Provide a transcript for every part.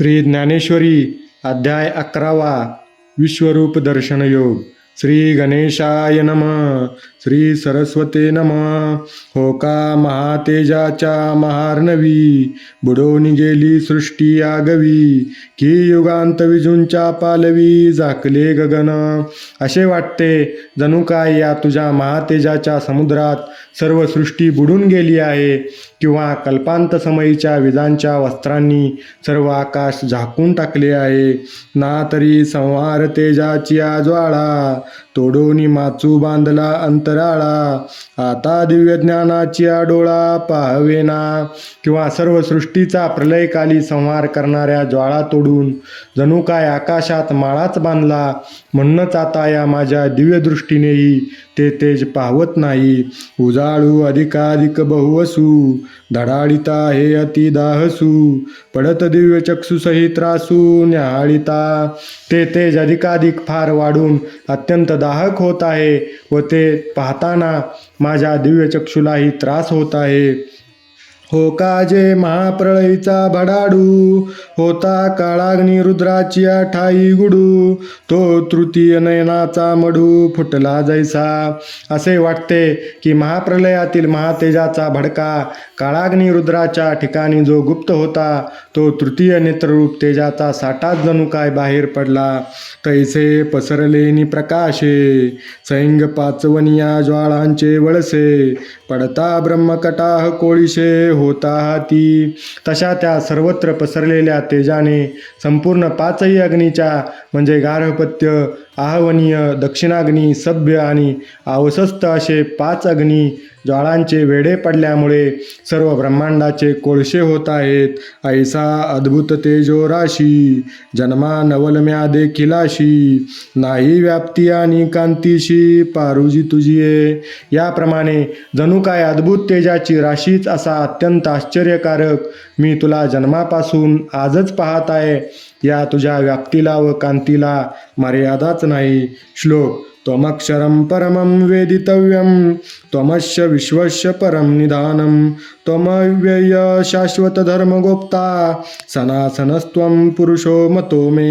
श्री ज्ञानेश्वरी अध्याय अकरावा विश्वरूप दर्शन योग श्री गणेशाय नम. श्री सरस्वते नम. होका महातेजाच्या महार्णवी. बुडवून गेली सृष्टी आगवी. की युगांत विजूंच्या पालवी. झाकले गगन. असे वाटते जणू काय या तुझ्या महातेजाच्या समुद्रात सर्व सृष्टी बुडून गेली आहे. किंवा कल्पांत समयीच्या विजांच्या वस्त्रांनी सर्व आकाश झाकून टाकले आहे. ना तरी संहार तेजाची ज्वाळा तोडोनी माचू बांधला अंतराळा. आता दिव्य ज्ञानाची डोळा पाहवेना किंवा सर्व सृष्टीचा प्रलयकाली संहार करणाऱ्या ज्वाळा तोडून जणू काय आकाशात माळाच बांधला? म्हणूनच आता या माझ्या दिव्यदृष्टीनेही ते तेज पाहवत नाही. उजाळू अधिकाधिक बहुवसू धडाळिता हे अति दाहसू पडत दिव्य चक्षुसही त्रासू न्याहाळिता. ते तेज अधिकाधिक फार वाढून अत्यंत दाहक होत आहे व ते पाहताना माझ्या दिव्यचक्षुलाही त्रास होत आहे. हो काजे महाप्रळयीचा भडाडू? होता काळाग्नी रुद्राची ठाई गुडू. तो तृतीय नयनाचा मडू फुटला जैसा. असे वाटते की महाप्रलयातील महातेजाचा भडका काळाग्नी रुद्राच्या ठिकाणी जो गुप्त होता तो तृतीय नेत्ररूप तेजाचा साठाच जणू काय बाहेर पडला. तैसे पसरलेनी प्रकाशे सैंग पाचवनिया ज्वाळांचे वळसे पडता ब्रह्मकटाह कोळीशे होता ती तशा त्या सर्वत्र पसरलेल्या तेजाने संपूर्ण पाचही अग्नीच्या म्हणजे गार्हपत्य आहवनीय दक्षिणाग्नी सभ्य आणि अवसस्त असे पाच अग्नी ज्वाळांचे वेढे पडल्यामुळे सर्व ब्रह्मांडाचे कोळशे होत आहेत. ऐसा अद्भुत तेजो राशी जन्मा नवलम्या देखिलाशी नाही व्याप्ती आणि कांतीशी पारुजी तुझिये याप्रमाणे जणू काय अद्भुत तेजाची राशीच असा अत्यंत आश्चर्यकारक मी तुला जन्मापासून आजच पाहत आहे. या तुझ्या व्याप्तीला व कांतीला मर्यादाच नाही. श्लोक त्वमक्षरं परमं वेदितव्यं त्वमस्य विश्वस्य परं निधानं त्वमव्यय शाश्वतधर्मगोप्ता सनासनस्त्वं पुरुषो मतो मे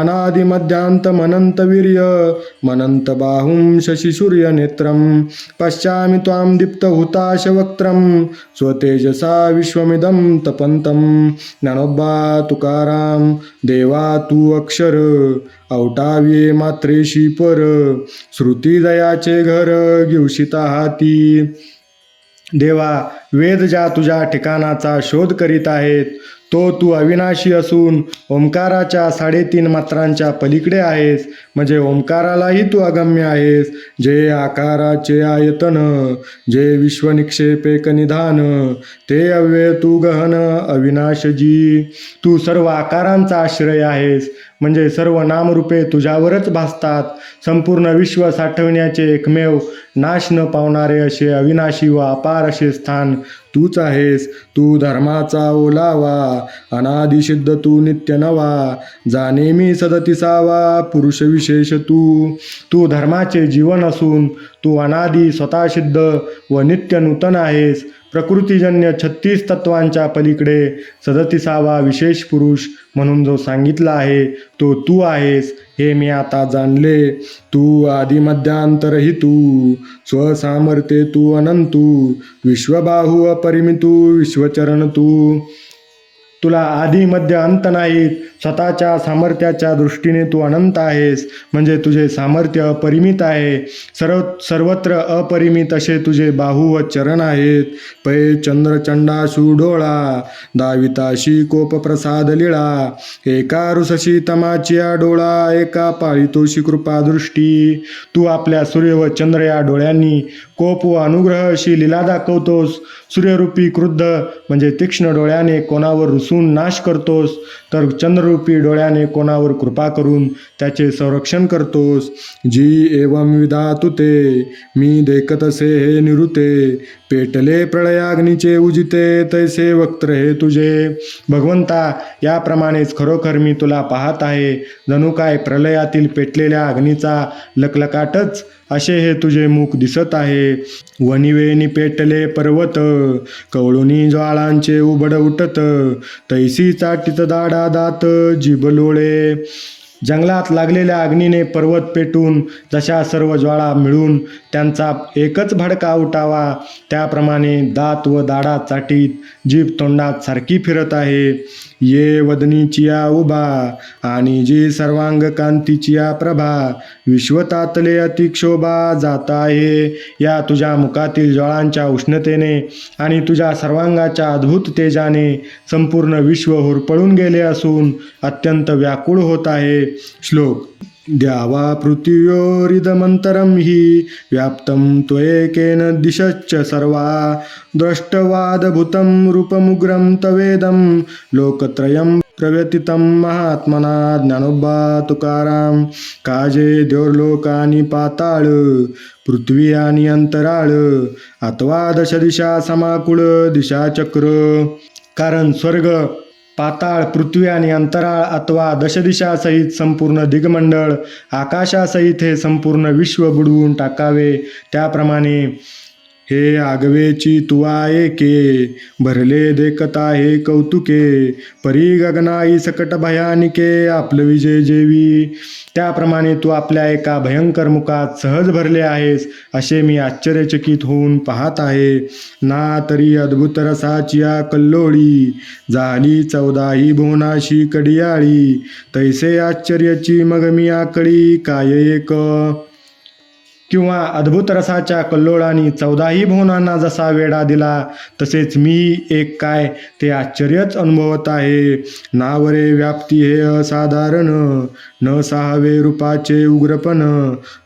अनादिमध्यान्तमनन्तवीर्य मनन्तबाहुं शशिसूर्यनेत्रं पश्यामि त्वां दीप्तहुताशवक्त्रं स्वतेजसा विश्वमिदं तपन्तं नणोब्बा तुकाराम देवा तु अक्षर अवटावे मात्रेशी पर श्रुती दयाचे घर घेऊशिता हाती देवा वेद ज्या तुझ्या ठिकाणाचा शोध करीत आहेत तो तू अविनाशी असून ओंकाराच्या साडेतीन मात्रांच्या पलीकडे आहेस. म्हणजे ओंकारालाही तू अगम्य आहेस. जे आकाराचे आयतन जे विश्वनिक्षेपेक निधान ते अव्यय तू गहन अविनाशजी. तू सर्व आकारांचा आश्रय आहेस. म्हणजे सर्व नामरूपे तुझ्यावरच भासतात. संपूर्ण विश्व साठवण्याचे एकमेव नाश न पावणारे असे अविनाशी व अपार असे स्थान. तूच आहेस. तू धर्माचा ओलावा. अनादिसिद्ध तू नित्य नवा. जाणे मी सदतिसावा पुरुष विशेष तू. तू धर्माचे जीवन असून तू अनादि स्वतःसिद्ध व नित्य नूतन आहेस. प्रकृतीजन्य छत्तीस तत्वांच्या पलीकडे सदतिसावा विशेष पुरुष म्हणून जो सांगितला आहे तो तू आहेस हे मी आता जाणले. तू आदिमध्यांतरही तू स्वसामर्थ्ये तू अनंतू विश्वबाहू अपरिमितू विश्वचरण तू तुला आधी मध्य अंत नाहीत. स्वतःच्या सामर्थ्याच्या दृष्टीने तू अनंत आहेस. म्हणजे तुझे सामर्थ्य अपरिमित आहे. सर्व सर्वत्र अपरिमित असे तुझे बाहू व चरण आहेत. पै चंद्रचंडा डोळा दाविताशी कोप प्रसाद लिळा. एका रुसशी तमाचिया डोळा एका पाळीतोशी कृपा दृष्टी तू आपल्या सूर्य व चंद्र या डोळ्यांनी कोप व अनुग्रह अशी लीला दाखवतोस. सूर्यरूपी क्रुद्ध म्हणजे तीक्ष्ण डोळ्याने कोणावर रुसून नाश करतोस. तर चंद्ररूपी डोळ्याने कोणावर कृपा करून त्याचे संरक्षण करतोस? जी एवं विधा तुते मी देखतसे हे निरुते. पेटले प्रळयाग्नीचे उजिते तैसे वक्त्र हे तुझे. भगवंता याप्रमाणेच खरोखर मी तुला पाहत आहे. जणू काय प्रलयातील पेटलेल्या अग्नीचा लकलकाटच असे हे तुझे मुख दिसत आहे. वनिवेनी पेटले पर्वत कवळुनी ज्वाळांचे उबड उठत तैसी चाटीत दाडा दात जिबलोळे जंगलात लागलेल्या अग्नीने पर्वत पेटून जशा सर्व ज्वाळा मिळून त्यांचा एकच भडका उठावा त्याप्रमाणे दात व दाडा चाटीत जीभ तोंडात सारखी फिरत आहे. ये वदनीचिया उभा आणि जी सर्वांग कांतीचिया प्रभा विश्वतातले अतिक्षोभा जात आहे. या तुझ्या मुखातील ज्वाळांच्या उष्णतेने आणि तुझ्या सर्वांगाच्या अद्भुत तेजाने संपूर्ण विश्व होरपळून गेले असून अत्यंत व्याकुळ होत आहे. श्लोक द्यावा पृथिव्योरिदमन्तरं हि व्याप्तं त्वयेकेन दिशश्च सर्वा दृष्टवादभूतं रूपमुग्रं तवेदं लोकत्रयं प्रव्यतितं महात्मना ज्ञानोबा तुकाराम काजे द्योर्लोकानि पाताळ पृथ्वी आणि अंतराळ अथवा दश दिशा समाकुळ दिशा चक्र कारण स्वर्ग पाताळ पृथ्वी आणि अंतराळ अथवा दशदिशासहित संपूर्ण दिगमंडळ आकाशासहित हे संपूर्ण विश्व बुडवून टाकावे. त्याप्रमाणे हे आगवेची तुवा एके भरले देखता हे कौतुके परी गगनाई सकट भयानिके आपलं विजय जेवी. त्याप्रमाणे तू आपल्या एका भयंकर मुखात सहज भरले आहेस असे मी आश्चर्यचकित होऊन पाहत आहे. ना तरी अद्भुत रसाचिया कल्लोळी झाली चौदाही भुवनाशी कडियाळी. तैसे आश्चर्याची मग मी आकळी काय एक किंवा अद्भुत रसाच्या कल्लोळाने चौदाही भुवनांना जसा वेढा दिला तसेच मी एक काय ते आश्चर्यच अनुभवत आहे. नावरे व्याप्ती हे असाधारण. न सहावे रूपाचे उग्रपण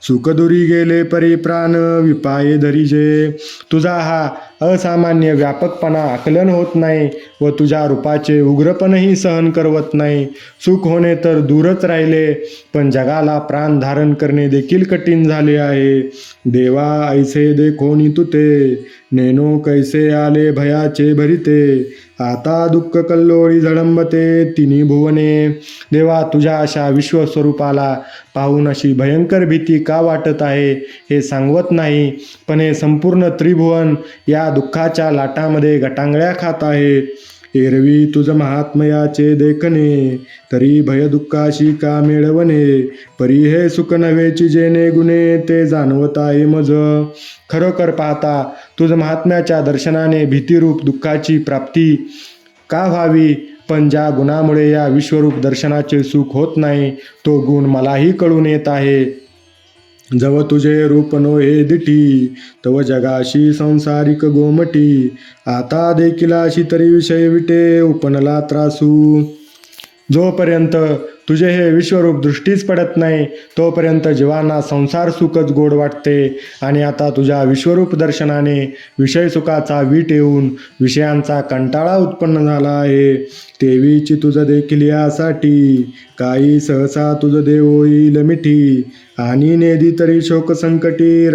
सुखदुरी गेले परी प्राण विपाये धरिजे तुझा हा असामान्य व्यापकपणा आकलन होत नाही व तुझ्या रूपाचे उग्रपणही सहन करवत नाही. सुख होणे तर दूरच राहिले पण जगाला प्राण धारण करणे देखील कठीण झाले आहे. देवा ऐसे देखोनी तुते नेनो कैसे आले भयाचे भरिते आता दुःख कल्लोळी झळंबते तिन्ही भुवने. देवा तुझ्या अशा विश्वस्वरूपाला पाहून अशी भयंकर भीती का वाटत आहे हे सांगवत नाही पण हे संपूर्ण त्रिभुवन या दुःखाच्या लाटामध्ये गटांगळ्या खात आहे. एरवी तुझ महात्मयाचे देखणे तरी भय दुःखाशी का मिळवणे? परी हे सुख नव्हेची जेणे गुणे ते जाणवत आहे मज. खरोखर पाहता तुझ महात्म्याच्या दर्शनाने भीतीरूप दुःखाची प्राप्ती का व्हावी? पण ज्या गुणामुळे या विश्वरूप दर्शनाचे सुख होत नाही तो गुण मलाही कळून येत आहे. जव तुझे रूप नो हे दिठी तव जगाशी संसारिक गोमटी. आता देखील अशी तरी विषय विटे उपनला त्रासू. जोपर्यंत तुझे हे विश्वरूप दृष्टीच पडत नाही तोपर्यंत जीवांना संसार सुखच गोड वाटते. आणि आता तुझ्या विश्वरूप दर्शनाने विषय सुखाचा वीट येऊन विषयांचा कंटाळा उत्पन्न झाला आहे. तेवीची तुझं देखील यासाठी काही सहसा तुझं देव होईल मिठी. आणि नेदी तरी शोक संकटी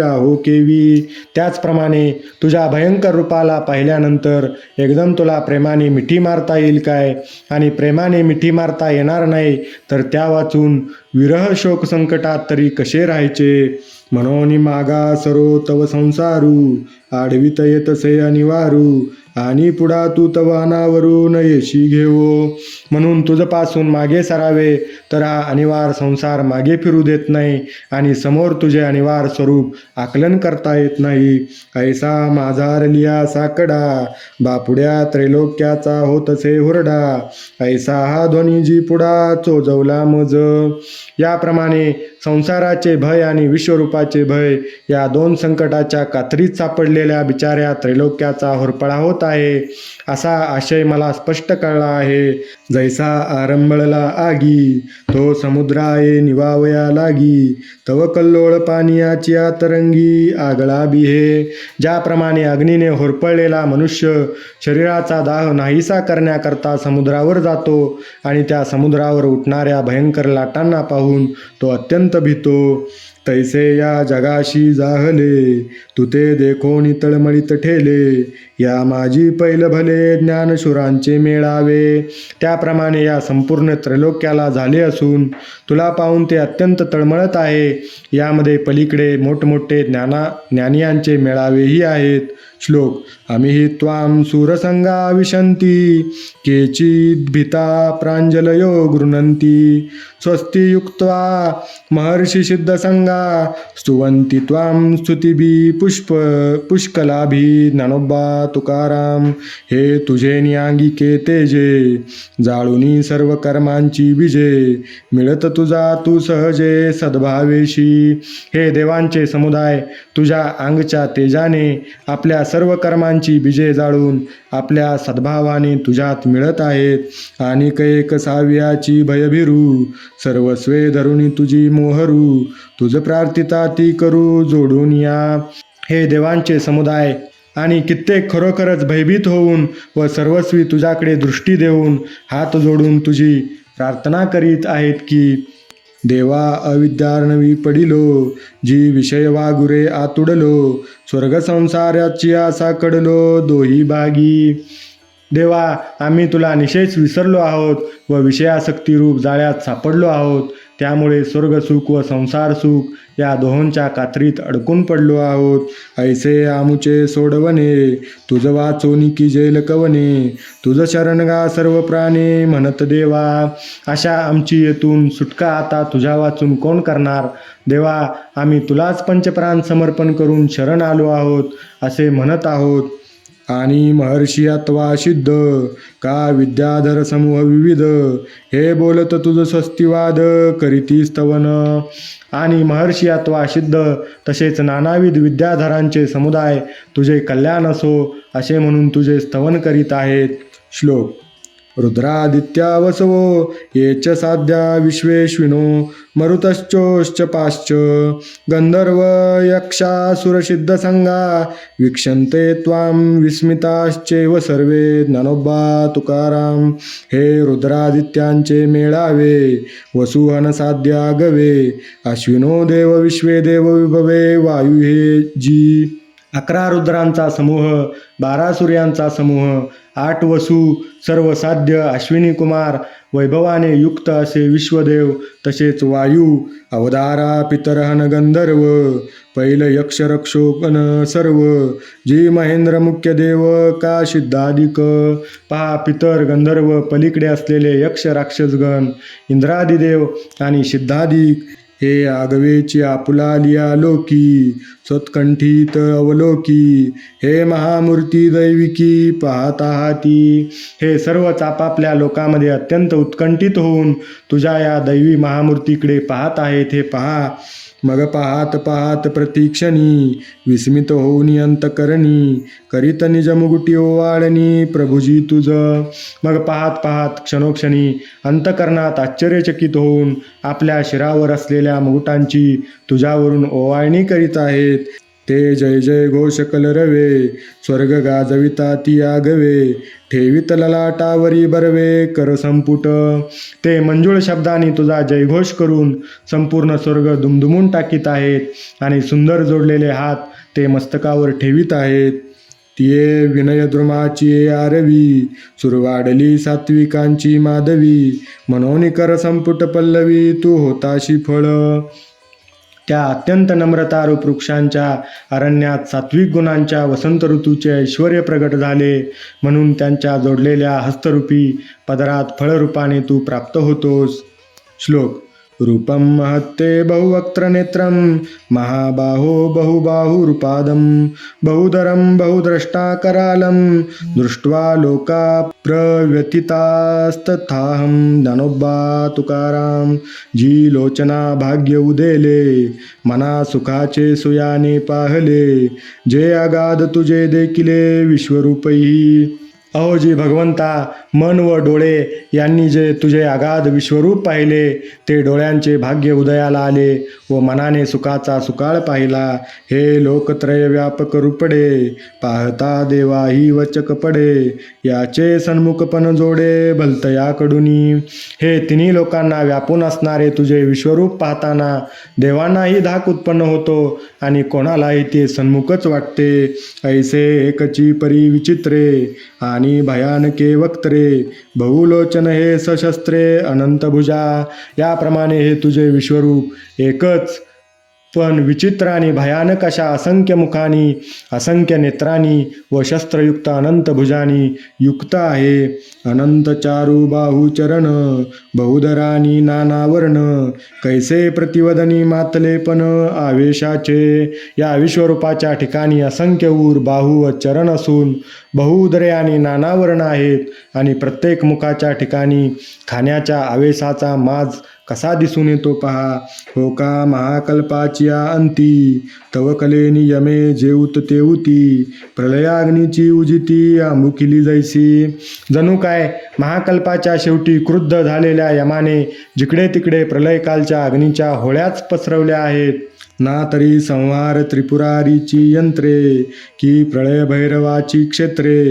केवी. त्याचप्रमाणे तुझ्या भयंकर रूपाला पाहिल्यानंतर एकदम तुला प्रेमाने मिठी मारता येईल काय? आणि प्रेमाने मिठी मारता येणार नाही तर त्या वाचून विरह शोक संकटात तरी कसे राहायचे? म्हणून मागा सरो तव संसारू आडवित येतसे अनिवारू आणि पुढा तू तवानावरून येशी घेवो. म्हणून तुझपासून मागे सरावे तर हा अनिवार संसार मागे फिरू देत नाही आणि समोर तुझे अनिवार स्वरूप आकलन करता येत नाही. ऐसा माझा लिया साकडा बापुड्या त्रैलोक्याचा होतसे हुरडा. ऐसा हा ध्वनी जी पुढा चोजवला मज. याप्रमाणे संसाराचे भय आणि विश्वरूपाचे भय या दोन संकटाच्या कात्रीत सापडलेल्या बिचाऱ्या त्रैलोक्याचा होरपळा होत आहे असा आशय मला स्पष्ट कळला आहे. जैसा आरंभळला आगी तो समुद्राये निवावया लागी तव कल्लोळ पानियाची तरंगी आगळा बिहे. ज्याप्रमाणे अग्नीने होरपळलेला मनुष्य शरीराचा दाह नाहीसा करण्याकरता समुद्रावर जातो आणि त्या समुद्रावर उठणाऱ्या भयंकर लाटांना पाहून तो अत्यंत भीतो. तैसे या जगाशी जाहले तुते ते देखोनी तळमळीत ठेले. या माझी पैल भले ज्ञानशुरांचे मेळावे त्याप्रमाणे या संपूर्ण त्रैलोक्याला झाले असून तुला पाहून ते अत्यंत तळमळत आहे. यामध्ये पलीकडे मोठमोठे ज्ञाना ज्ञानियांचे मेळावेही आहेत. श्लोक. आम्ही त्वां सुरसंगा विशन्ति केचिद्भिता प्राञ्जलयो गृह्णन्ति. स्वस्ति युक्त्वा महर्षिसिद्धसङ्गा स्तुवन्ति त्वां स्तुतिभी पुष्प पुष्कलाभी ज्ञानोबा तुकाराम हे तुझे न्यांगिके तेजे जाळुनी सर्व कर्मांची मिळत तुझा तू सहजे सद्भावेशी. हे देवांचे समुदाय तुझ्या अंगच्या तेजाने आपल्या सर्व कर्मांची बीजे जाळून आपल्या सद्भावाने तुझ्यात मिळत आहेत आणि कैक साव्याची भयभिरू सर्वस्वे धरुणी तुझी मोहरू तुझ प्रार्थिता ती करू जोडून या. हे देवांचे समुदाय आणि कित्येक खरोखरच भयभीत होऊन व सर्वस्वी तुझ्याकडे दृष्टी देऊन हात जोडून तुझी प्रार्थना करीत आहेत की देवा अविद्यार्णवी पडिलो जी विषय वागुरे आतुडलो स्वर्ग संसाराची आसा कडलो दोही भागी देवा आम्ही तुला निशेष विसरलो आहोत व विषयासक्ती रूप जाळ्यात सापडलो आहोत त्यामुळे स्वर्गसुख व संसार सुख या दोहोंच्या कात्रीत अडकून पडलो आहोत. ऐसे आमुचे सोडवणे तुझ वाचोनी की जेल कवने तुझ शरणगा सर्व प्राणे म्हणत देवा अशा आमची येथून सुटका आता तुझ्या वाचून कोण करणार? देवा आम्ही तुलाच पंचप्राण समर्पण करून शरण आलो आहोत असे म्हणत आहोत. आणि महर्षी अथवा सिद्ध का विद्याधर समूह विविध हे बोलत तुझ स्वस्तिवाद करीती स्तवन आणि महर्षी अथवा सिद्ध तसेच नानाविध विद्याधरांचे समुदाय तुझे कल्याण असो असे म्हणून तुझे स्तवन करीत आहेत. श्लोक रुद्रादित्या वसवो ये च साध्या विश्वेश्विनो मरुतश्चोश्च पाश्च। गंधर्व यक्षासुरसिद्धसंगा वीक्षन्ते त्वां विस्मिताश्चैव सर्वे ज्ञानोबा तुकाराम। हे रुद्रादित्यांचे मेळावे वसुहन साध्या गवे अश्विनो देव विश्वे देव विभवे वायू हे जी। अकरा रुद्रांचा समूह बारा सूर्यांचा समूह आठ वसू सर्व साध्य अश्विनी कुमार वैभवाने युक्त असे विश्वदेव तसेच वायू अवदारा पितरहन गंधर्व पैल यक्ष रक्षोकन सर्व जी महेंद्र मुख्य देव का सिद्धाधिक पहा पितर गंधर्व पलीकडे असलेले यक्ष राक्षसगण इंद्रादिदेव आणि सिद्धाधिक हे आगवेची आपुलालिया लोकी सत्कंठीत अवलोकी. हे महामूर्ती दैविकी पाहत आहाती. हे सर्वच आपापल्या लोकामध्ये अत्यंत उत्कंठित होऊन तुझ्या या दैवी महामूर्तीकडे पाहत आहेत हे पहा. मग पाहात पाहात प्रतीक्षणी विस्मित होऊन अंतकरणी करीत निज मुगुटी ओवाळणी प्रभुजी तुझ. मग पाहात पाहात क्षणोक्षणी अंतकरणात आश्चर्यचकित होऊन आपल्या शिरावर असलेल्या मुकुटांची तुझ्यावरून ओवाळणी करीत आहेत. ते जय जय घोष कलरवे स्वर्ग गाजविता ती आगवे ठेवीत ललाटावरी बरवे कर संपुट. ते मंजुळ शब्दाने तुझा जयघोष करून संपूर्ण स्वर्ग दुमदुमून टाकीत आहेत आणि सुंदर जोडलेले हात ते मस्तकावर ठेवीत आहेत. तिये विनयद्रुमाची आरवी सुरवाडली सात्विकांची माधवी मनोनिकर संपुट पल्लवी तू होताशी फळ. त्या अत्यंत नम्रतारूप वृक्षांच्या अरण्यात सात्विक गुणांच्या वसंत ऋतूचे ऐश्वर प्रगट झाले. म्हणून त्यांच्या जोडलेल्या हस्तरूपी पदरात फळरूपाने तू प्राप्त होतोस. श्लोक रूपं महत्ते बहुवक्त्रनेत्रं महाबाहो बहुबाहुरुपादं बहुधरं बहुद्रष्टाकरालं दृष्ट्वा लोका प्रव्यथितास्तथाहं ज्ञानोबा जीलोचना जी लोचना भाग्य उदेले मना सुखाचे सुयाने पाहले जे अगाध तुझे देखिले विश्वरूपही अहोजी भगवंता मन व डोळे यांनी जे तुझे अगाध विश्वरूप पाहिले ते डोळ्यांचे भाग्य उदयाला आले व मनाने सुखाचा सुकाळ पाहिला. हे लोकत्रय व्यापक रूपडे पाहता देवा ही वचक पडे याचे सन्मुखपण जोडे भलतयाकडुनी. हे तिन्ही लोकांना व्यापून असणारे तुझे विश्वरूप पाहताना देवांनाही धाक उत्पन्न होतो आणि कोणालाही ते सन्मुखच वाटते. ऐसे एकची परी विचित्रे आणि भयानके वक्त्रे बहुलोचन हे सशस्त्रे अनंत भुजा. याप्रमाणे हे तुझे विश्वरूप. एकच पण विचित्र आणि भयानक अशा असंख्य मुखानी असंख्य नेत्रांनी व शस्त्रयुक्त अनंत भुजानी युक्त आहे. अनंत चारू बाहू चरण बहुधरानी नानावर्ण कैसे प्रतिवदनी मातलेपण आवेशाचे? या विश्वरूपाच्या ठिकाणी असंख्य ऊर बाहू व चरण असून बहुदरे आणि नानावर्ण आहेत आणि प्रत्येक मुखाच्या ठिकाणी खाण्याच्या आवेशाचा माज कसा दिसून येतो पहा? हो का महाकल्पाची या अंती तव कलेनी यमे जेऊत तेऊती प्रलयाग्नीची उजिती आंबुकिली जायसी जणू काय महाकल्पाच्या शेवटी क्रुद्ध झालेल्या यमाने जिकडे तिकडे प्रलयकालच्या अग्नीच्या होळ्याच पसरवल्या आहेत. ना तरी संवार त्रिपुरारीची यंत्रे की प्रळय भैरवाची क्षेत्रे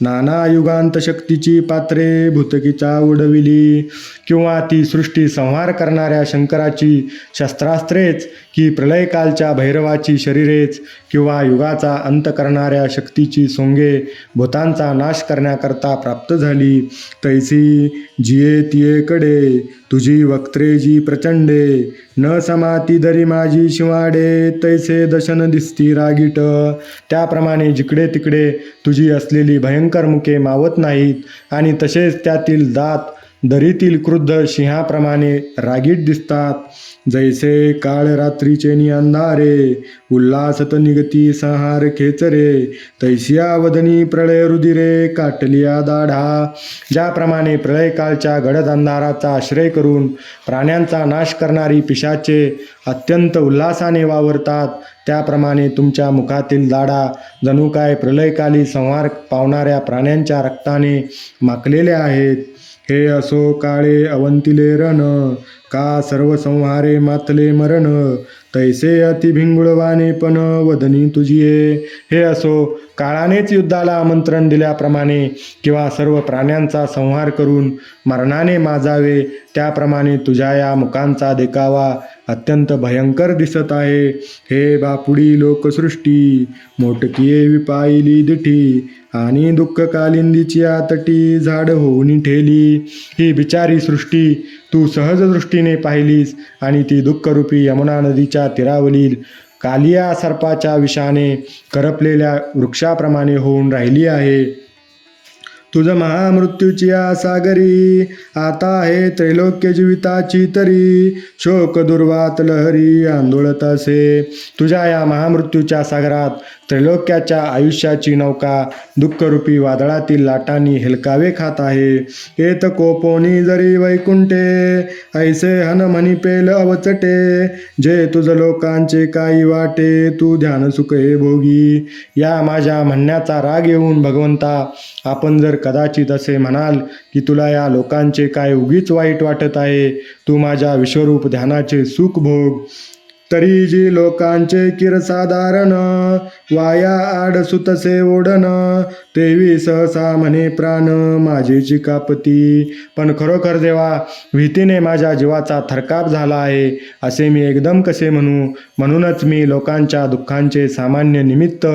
नाना युगांत शक्तीची पात्रे भूतकीचा उडविली किंवा ती सृष्टी संहार करणाऱ्या शंकराची शस्त्रास्त्रेच की प्रलयकालच्या भैरवाची शरीरेच किंवा युगाचा अंत करणाऱ्या शक्तीची सोंगे भूतांचा नाश करण्याकरता प्राप्त झाली तैसी जिये तियेकडे तुझी वक्त्रेजी प्रचंडे न समाती दरी माझी शिवाडे तैसे दशन दिसती रागीट. त्याप्रमाणे जिकडे तिकडे तुझी असलेली भयंकर मुके मावत नाहीत आणि तसेच त्यातील दात दरीतील क्रुद्ध सिंहाप्रमाणे रागीट दिसतात. जैसे काळ रात्रीचे नि अंधारे उल्हासत निगती संहार खेचरे तैसिया वदनी प्रळय रुदिरे काटलिया दाढा ज्याप्रमाणे प्रलयकाळच्या गडद अंधाराचा आश्रय करून प्राण्यांचा नाश करणारी पिशाचे अत्यंत उल्हासाने वावरतात. त्याप्रमाणे तुमच्या मुखातील दाढा जणू काय प्रलयकाली संहार पावणाऱ्या प्राण्यांच्या रक्ताने माकलेले आहेत. हे असो काळे अवंतिले रण का सर्व संहारे मातले मरण तैसे अतिभिंगुळवाने पण वदनी तुझिये हे असो काळानेच युद्धाला आमंत्रण दिल्याप्रमाणे किंवा सर्व प्राण्यांचा संहार करून मरणाने माजावे त्याप्रमाणे तुझ्या या मुखांचा देखावा अत्यंत भयंकर दिसत आहे. हे बापुडी लोकसृष्टी मोटकीये विपाईली दिठी आणि दुःख कालिंदीची आतटी झाड होऊन ठेली. ही बिचारी सृष्टी तू सहज दृष्टीने पाहिलीस आणि ती दुःखरूपी यमुना नदीच्या तीरावरील कालिया सर्पाच्या विषाने करपलेल्या वृक्षाप्रमाणे होऊन राहिली आहे. तुझ महामृत्यूची या सागरी आता आहे त्रैलोक्य जीविताची तरी. शोक दुर्वात लहरी आंदोळत असे. तुझ्या या महामृत्यूच्या सागरात त्रैलोक्याच्या आयुष्याची नौका दुःखरूपी वादळातील लाटांनी हेलकावे खात आहे. येत कोपोनी जरी वैकुंठे ऐसे हन म्हणी पेल अवचटे. जे तुझ लोकांचे काही वाटे तू ध्यान सुख हे भोगी. या माझ्या म्हणण्याचा राग येऊन भगवंता आपण जर कदाचित असे म्हणाल की तुला या लोकांचे काय उगीच वाईट वाटत आहे? तू माझ्या विश्वरूप ध्यानाचे सुख भोग. तरी जी लोकांचे किरसाधारण वाया आड सुतसे ओढण. तेवी सहसा म्हणे प्राण माझी चिकापती. पण खरोखर देवा भीतीने माझ्या जीवाचा थरकाप झाला आहे. असे मी एकदम कसे म्हणू? म्हणूनच मी लोकांच्या दुःखांचे सामान्य निमित्त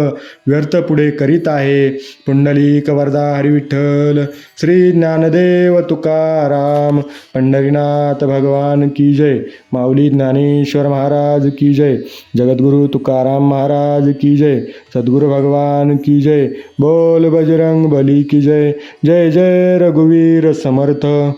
व्यर्थ पुढे करीत आहे. पुंडलिक वरदा हरिविठ्ठल. श्री ज्ञानदेव तुकाराम. पंढरीनाथ भगवान की जय. माऊली ज्ञानेश्वर महाराज की जय. जगद्गुरु तुकाराम महाराज की जय. सद्गुरु भगवान की जय। बोल बजरंग बली की जय। जय जय रघुवीर समर्थ।